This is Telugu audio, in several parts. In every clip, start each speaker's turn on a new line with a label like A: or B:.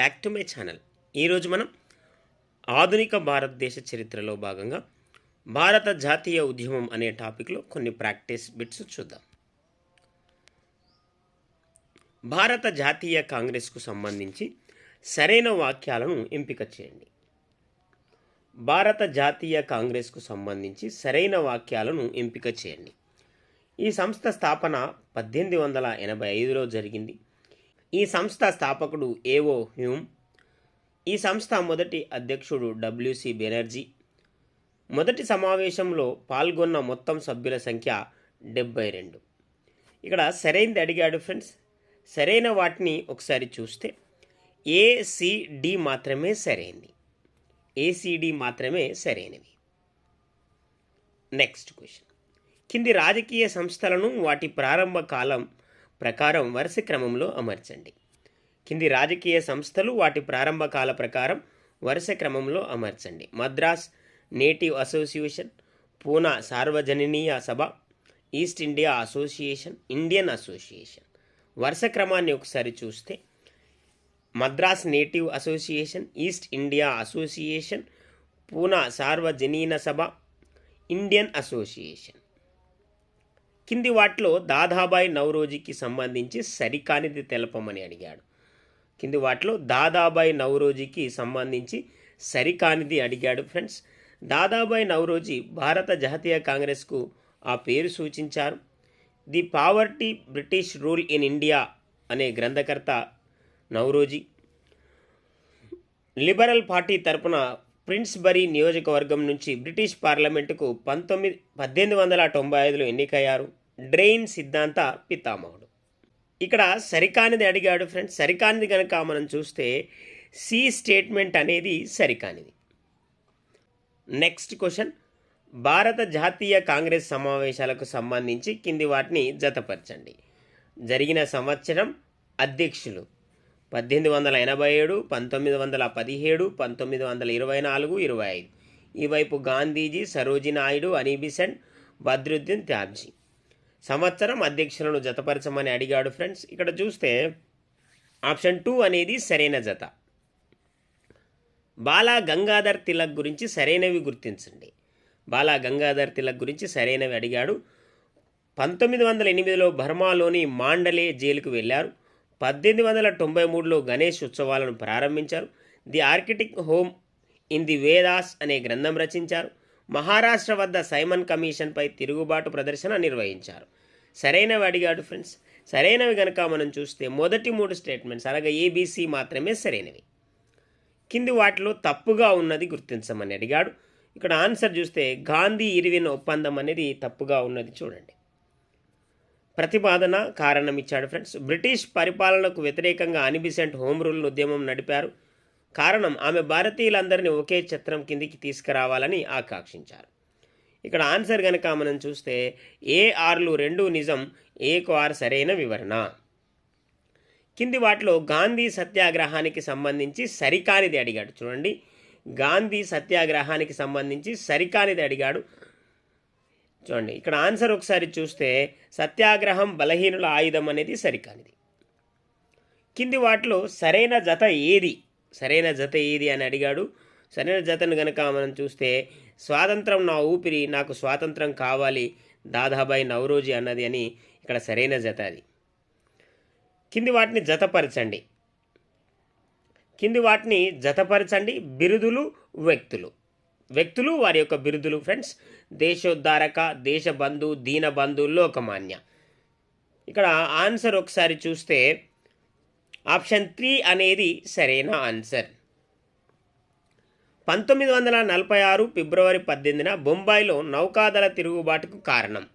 A: బ్యాక్ టు మై ఛానల్ ఈరోజు మనం ఆధునిక భారతదేశ చరిత్రలో భాగంగా భారత జాతీయ ఉద్యమం అనే టాపిక్లో కొన్ని ప్రాక్టీస్ బిట్స్ చూద్దాం. భారత జాతీయ కాంగ్రెస్కు సంబంధించి సరైన వాక్యాలను ఎంపిక చేయండి. భారత జాతీయ కాంగ్రెస్కు సంబంధించి సరైన వాక్యాలను ఎంపిక చేయండి. ఈ సంస్థ స్థాపన పద్దెనిమిది వందల ఎనభై ఐదులో జరిగింది. ఈ సంస్థ స్థాపకుడు ఏవో హ్యూమ్ ఈ సంస్థ మొదటి అధ్యక్షుడు డబ్ల్యూసి బెనర్జీ. మొదటి సమావేశంలో పాల్గొన్న మొత్తం సభ్యుల సంఖ్య డెబ్బై రెండు. ఇక్కడ సరైనది అడిగాడు ఫ్రెండ్స్. సరైన వాటిని ఒకసారి చూస్తే ఏసిడి మాత్రమే సరైనది ఏసిడి మాత్రమే సరైనవి. Next question. కింది రాజకీయ సంస్థలను వాటి ప్రారంభ కాలం ప్రకారం వరుస క్రమంలో అమర్చండి. కింది రాజకీయ సంస్థలు వాటి ప్రారంభ కాల ప్రకారం వరుస క్రమంలో అమర్చండి. Madras native association Poona Sarvajanik Sabha east India association Indian association. వరుస క్రమాన్ని ఒకసారి చూస్తే Madras native association east India association Poona Sarvajanik Sabha Indian association. కింది వాటిలో దాదాబాయి నవరోజీకి సంబంధించి సరికానిది తెలపమని అడిగాడు. కింది వాటిలో దాదాబాయి నవరోజీకి సంబంధించి సరికానిది అడిగాడు ఫ్రెండ్స్. దాదాబాయి నవరోజీ భారత జాతీయ కాంగ్రెస్కు ఆ పేరు సూచించారు. The poverty British rule in India అనే గ్రంథకర్త నవరోజీ. లిబరల్ పార్టీ తరపున ప్రిన్స్బరీ నియోజకవర్గం నుంచి బ్రిటిష్ పార్లమెంటుకు పంతొమ్మిది పద్దెనిమిది వందల తొంభై ఐదులో ఎన్నికయ్యారు. డ్రెయిన్ సిద్ధాంత పితామహుడు. ఇక్కడ సరికానిది అడిగాడు ఫ్రెండ్స్. సరికానిది కనుక మనం చూస్తే సి స్టేట్మెంట్ అనేది సరికానిది. Next question. భారత జాతీయ కాంగ్రెస్ సమావేశాలకు సంబంధించి కింది వాటిని జతపరచండి. జరిగిన సంవత్సరం అధ్యక్షులు పద్దెనిమిది వందల ఎనభై ఏడు పంతొమ్మిది వందల పదిహేడు పంతొమ్మిది వందల ఇరవై నాలుగు ఇరవై ఐదు. ఈ వైపు గాంధీజీ సరోజీ నాయుడు అనీబిసెంట్ బద్రుద్దీన్ త్యాబ్జీ సంవత్సరం అధ్యక్షులను జతపరచమని అడిగాడు ఫ్రెండ్స్. ఇక్కడ చూస్తే ఆప్షన్ టూ అనేది సరైన జత. బాలా గంగాధర్ తిలక్ గురించి సరైనవి గుర్తించండి. బాలా గంగాధర్ తిలక్ గురించి సరైనవి అడిగాడు. పంతొమ్మిది వందల ఎనిమిదిలో బర్మాలోని మాండలే జైలుకు వెళ్ళారు. పద్దెనిమిది వందల తొంభై మూడులో గణేష్ ఉత్సవాలను ప్రారంభించారు. The arctic home in the Vedas అనే గ్రంథం రచించారు. మహారాష్ట్ర వద్ద సైమన్ కమిషన్పై తిరుగుబాటు ప్రదర్శన నిర్వహించారు. సరైనవి అడిగాడు ఫ్రెండ్స్. సరైనవి కనుక మనం చూస్తే మొదటి మూడు స్టేట్మెంట్స్ అనగా ఏబీసీ మాత్రమే సరైనవి. కింది వాటిలో తప్పుగా ఉన్నది గుర్తించమని అడిగాడు. ఇక్కడ ఆన్సర్ చూస్తే గాంధీ ఇరివిన్ ఒప్పందం అనేది తప్పుగా ఉన్నది చూడండి. ప్రతిపాదన కారణం ఇచ్చాడు ఫ్రెండ్స్. బ్రిటిష్ పరిపాలనకు వ్యతిరేకంగా అనిబిసెంట్ హోమ్ రూల్ ఉద్యమం నడిపారు. కారణం ఆమె భారతీయులందరినీ ఒకే ఛత్రం కిందికి తీసుకురావాలని ఆకాంక్షించారు. ఇక్కడ ఆన్సర్ కనుక మనం చూస్తే ఏ ఆర్లు రెండు నిజం ఏకు ఆర్ సరైన వివరణ. కింది వాటిలో గాంధీ సత్యాగ్రహానికి సంబంధించి సరికానిది అడిగాడు. చూడండి గాంధీ సత్యాగ్రహానికి సంబంధించి సరికానిది అడిగాడు. చూడండి ఇక్కడ ఆన్సర్ ఒకసారి చూస్తే సత్యాగ్రహం బలహీనుల ఆయుధం అనేది సరికానిది. కింది వాటిలో సరైన జత ఏది? సరైన జత ఏది అని అడిగాడు. సరైన జతను గనక మనం చూస్తే స్వాతంత్రం నా ఊపిరి నాకు స్వాతంత్రం కావాలి దాదాబాయి నవరోజీ అన్నది అని ఇక్కడ సరైన జత అది. కింది వాటిని జతపరచండి. కింది వాటిని జతపరచండి బిరుదులు వ్యక్తులు. వ్యక్తులు వారి యొక్క బిరుదులు ఫ్రెండ్స్. దేశోద్ధారక దేశబంధు దీనబంధు లోకమాన్య. ఇక్కడ ఆన్సర్ ఒకసారి చూస్తే ఆప్షన్ త్రీ అనేది సరైన ఆన్సర్. పంతొమ్మిది వందల నలభై ఆరు ఫిబ్రవరి పద్దెనిమిదిన బొంబాయిలో నౌకాదళ తిరుగుబాటుకు కారణం.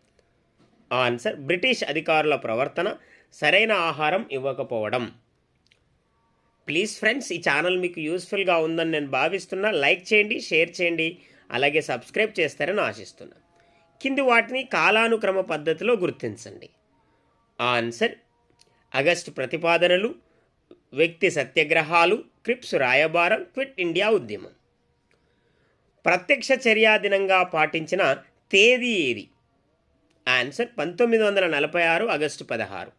A: ఆన్సర్ బ్రిటిష్ అధికారుల ప్రవర్తన సరైన ఆహారం ఇవ్వకపోవడం. ప్లీజ్ ఫ్రెండ్స్ ఈ ఛానల్ మీకు యూస్ఫుల్గా ఉందని నేను భావిస్తున్నా. లైక్ చేయండి షేర్ చేయండి అలాగే సబ్స్క్రైబ్ చేస్తారని ఆశిస్తున్నా. కింది వాటిని కాలానుక్రమ పద్ధతిలో గుర్తించండి. ఆన్సర్ ఆగస్టు ప్రతిపాదనలు వ్యక్తి సత్యాగ్రహాలు క్రిప్స్ రాయబారం క్విట్ ఇండియా ఉద్యమం. ప్రత్యక్ష చర్యా దినంగా పాటించిన తేదీ ఏది? ఆన్సర్ పంతొమ్మిది వందల నలభై ఆరు ఆగస్టు పదహారు.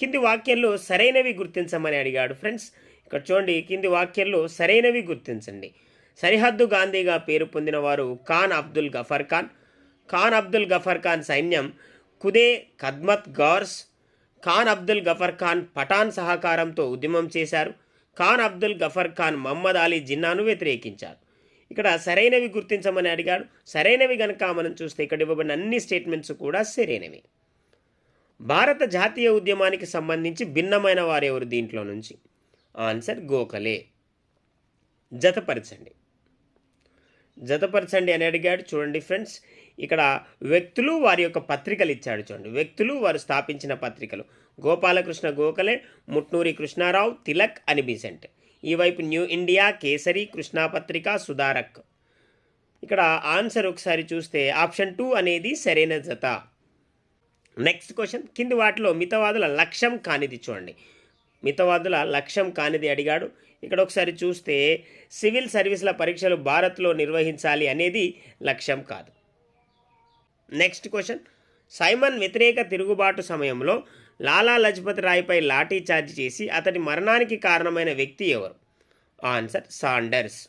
A: కింది వాక్యంలో సరైనవి గుర్తించమని అడిగాడు ఫ్రెండ్స్. ఇక్కడ చూడండి కింది వాక్యాల్లో సరైనవి గుర్తించండి. సరిహద్దు గాంధీగా పేరు పొందిన వారు ఖాన్ అబ్దుల్ గఫర్ ఖాన్. ఖాన్ అబ్దుల్ గఫర్ ఖాన్ సైన్యం కుదే ఖద్మత్ గౌర్స్ ఖాన్ అబ్దుల్ గఫర్ ఖాన్ పఠాన్ సహకారంతో ఉద్యమం చేశారు. ఖాన్ అబ్దుల్ గఫర్ ఖాన్ మహమ్మద్ అలీ జిన్నాను వ్యతిరేకించారు. ఇక్కడ సరైనవి గుర్తించమని అడిగాడు. సరైనవి గనక మనం చూస్తే ఇక్కడ ఇవ్వబడిన అన్ని స్టేట్మెంట్స్ కూడా సరైనవి. భారత జాతీయ ఉద్యమానికి సంబంధించి భిన్నమైన వారెవరు దీంట్లో నుంచి? ఆన్సర్ గోఖలే. జతపరచండి. జతపరచండి అని అడిగాడు. చూడండి ఫ్రెండ్స్ ఇక్కడ వ్యక్తులు వారి యొక్క పత్రికలు ఇచ్చాడు చూడండి. వ్యక్తులు వారు స్థాపించిన పత్రికలు. గోపాలకృష్ణ గోఖలే ముట్నూరి కృష్ణారావు తిలక్ అని బిసెంట్. ఈ వైపు న్యూ ఇండియా కేసరి కృష్ణా పత్రిక సుధారక్. ఇక్కడ ఆన్సర్ ఒకసారి చూస్తే ఆప్షన్ టూ అనేది సరైన జత. నెక్స్ట్ క్వశ్చన్ కింది వాటిలో మితవాదుల లక్ష్యం కానిది చూడండి. మితవాదుల లక్ష్యం కానిది అడిగాడు. ఇక్కడ ఒకసారి చూస్తే సివిల్ సర్వీసుల పరీక్షలు భారత్లో నిర్వహించాలి అనేది లక్ష్యం కాదు. నెక్స్ట్ క్వశ్చన్ సైమన్ వ్యతిరేక తిరుగుబాటు సమయంలో లాలా లజపతి రాయ్పై లాఠీ చార్జ్ చేసి అతడి మరణానికి కారణమైన వ్యక్తి ఎవరు? ఆన్సర్ సాండర్స్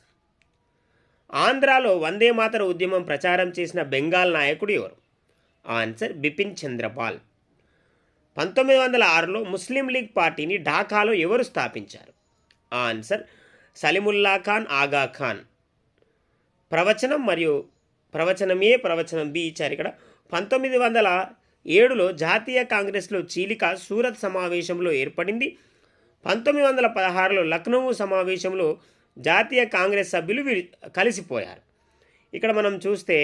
A: ఆంధ్రాలో వందే మాతర ఉద్యమం ప్రచారం చేసిన బెంగాల్ నాయకుడు ఎవరు? ఆన్సర్ బిపిన్ చంద్రపాల్. పంతొమ్మిది వందల ఆరులో ముస్లిం లీగ్ పార్టీని ఢాకాలో ఎవరు స్థాపించారు? ఆన్సర్ సలిముల్లా ఖాన్ ఆగా ఖాన్. ప్రవచనం మరియు ప్రవచనం ఏ ప్రవచనం బి ఇచ్చారు ఇక్కడ. పంతొమ్మిది వందల ఏడులో జాతీయ కాంగ్రెస్లో చీలిక సూరత్ సమావేశంలో ఏర్పడింది. పంతొమ్మిది వందల పదహారులో లక్నో సమావేశంలో జాతీయ కాంగ్రెస్ సభ్యులు కలిసిపోయారు. ఇక్కడ మనం చూస్తే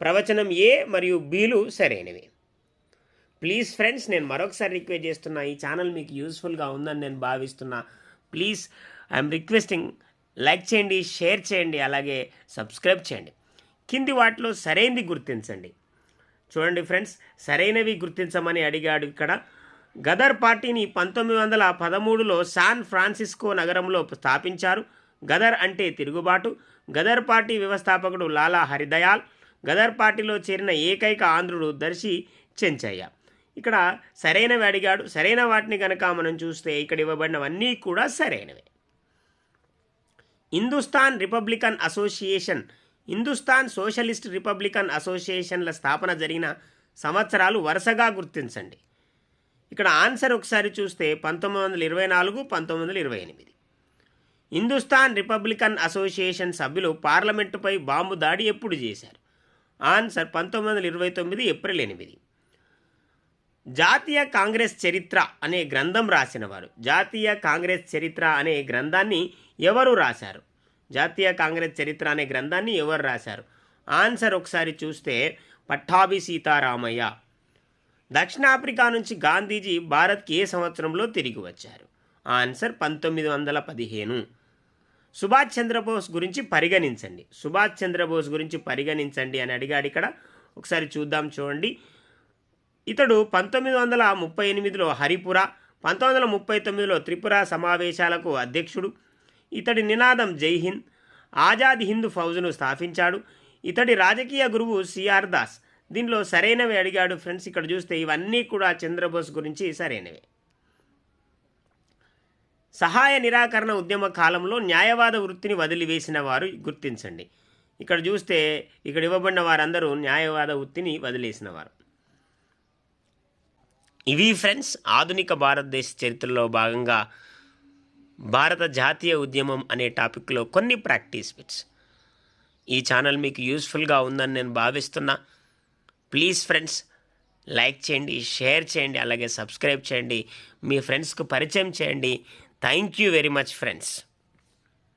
A: ప్రవచనం ఏ మరియు బీలు సరైనవి. ప్లీజ్ ఫ్రెండ్స్ నేను మరొకసారి రిక్వెస్ట్ చేస్తున్నా ఈ ఛానల్ మీకు యూస్ఫుల్గా ఉందని నేను భావిస్తున్నా. ప్లీజ్ ఐఎమ్ రిక్వెస్టింగ్ లైక్ చేయండి షేర్ చేయండి అలాగే సబ్స్క్రైబ్ చేయండి. కింది వాటిలో సరైనది గుర్తించండి. చూడండి ఫ్రెండ్స్ సరైనవి గుర్తించమని అడిగాడు ఇక్కడ. గదర్ పార్టీని పంతొమ్మిది వందల పదమూడులో శాన్ ఫ్రాన్సిస్కో నగరంలో స్థాపించారు. గదర్ అంటే తిరుగుబాటు. గదర్ పార్టీ వ్యవస్థాపకుడు లాలా హరిదయాల్ గదర్ పార్టీలో చేరిన ఏకైక ఆంధ్రుడు దర్శి చెంచయ్య. ఇక్కడ సరైనవి అడిగాడు. సరైన వాటిని కనుక మనం చూస్తే ఇక్కడ ఇవ్వబడినవన్నీ కూడా సరైనవే. Hindustan republican association Hindustan socialist republican అసోసియేషన్ల స్థాపన జరిగిన సంవత్సరాలు వరుసగా గుర్తించండి. ఇక్కడ ఆన్సర్ ఒకసారి చూస్తే పంతొమ్మిది వందల ఇరవై నాలుగు పంతొమ్మిది వందల ఇరవై ఎనిమిది. హిందుస్థాన్ రిపబ్లికన్ అసోసియేషన్ సభ్యులు పార్లమెంటుపై బాంబు దాడి ఎప్పుడు చేశారు? ఆన్సర్ పంతొమ్మిది వందల ఇరవై తొమ్మిది ఏప్రిల్ ఎనిమిది. జాతీయ కాంగ్రెస్ చరిత్ర అనే గ్రంథం రాసినవారు. జాతీయ కాంగ్రెస్ చరిత్ర అనే గ్రంథాన్ని ఎవరు రాశారు? జాతీయ కాంగ్రెస్ చరిత్ర అనే గ్రంథాన్ని ఎవరు రాశారు? ఆన్సర్ ఒకసారి చూస్తే పట్టాభి సీతారామయ్య. దక్షిణాఫ్రికా నుంచి గాంధీజీ భారత్కి ఏ సంవత్సరంలో తిరిగి వచ్చారు? ఆన్సర్ పంతొమ్మిది వందల పదిహేను. సుభాష్ చంద్రబోస్ గురించి పరిగణించండి. సుభాష్ చంద్రబోస్ గురించి పరిగణించండి అని అడిగాడు ఇక్కడ. ఒకసారి చూద్దాం చూడండి. ఇతడు పంతొమ్మిది వందల ముప్పై ఎనిమిదిలో హరిపుర పంతొమ్మిది వందల ముప్పై తొమ్మిదిలో త్రిపుర సమావేశాలకు అధ్యక్షుడు ఇతడి నినాదం జై హింద్. ఆజాద్ హింద్ ఫౌజ్ను స్థాపించాడు. ఇతడి రాజకీయ గురువు సిఆర్ దాస్. దీనిలో సరైనవి అడిగాడు ఫ్రెండ్స్. ఇక్కడ చూస్తే ఇవన్నీ కూడా చంద్రబోస్ గురించి సరైనవే. సహాయ నిరాకరణ ఉద్యమ కాలంలో న్యాయవాద వృత్తిని వదిలివేసిన వారు గుర్తించండి. ఇక్కడ చూస్తే ఇక్కడ ఇవ్వబడిన వారందరూ న్యాయవాద వృత్తిని వదిలేసిన వారు. ఇవి ఫ్రెండ్స్ ఆధునిక భారతదేశ చరిత్రలో భాగంగా భారత జాతీయ ఉద్యమం అనే టాపిక్లో కొన్ని ప్రాక్టీస్ బిట్స్. ఈ ఛానల్ మీకు యూస్ఫుల్గా ఉందని నేను భావిస్తున్నా. ప్లీజ్ ఫ్రెండ్స్ లైక్ చేయండి షేర్ చేయండి అలాగే సబ్స్క్రైబ్ చేయండి. మీ ఫ్రెండ్స్కు పరిచయం చేయండి. Thank you very much friends.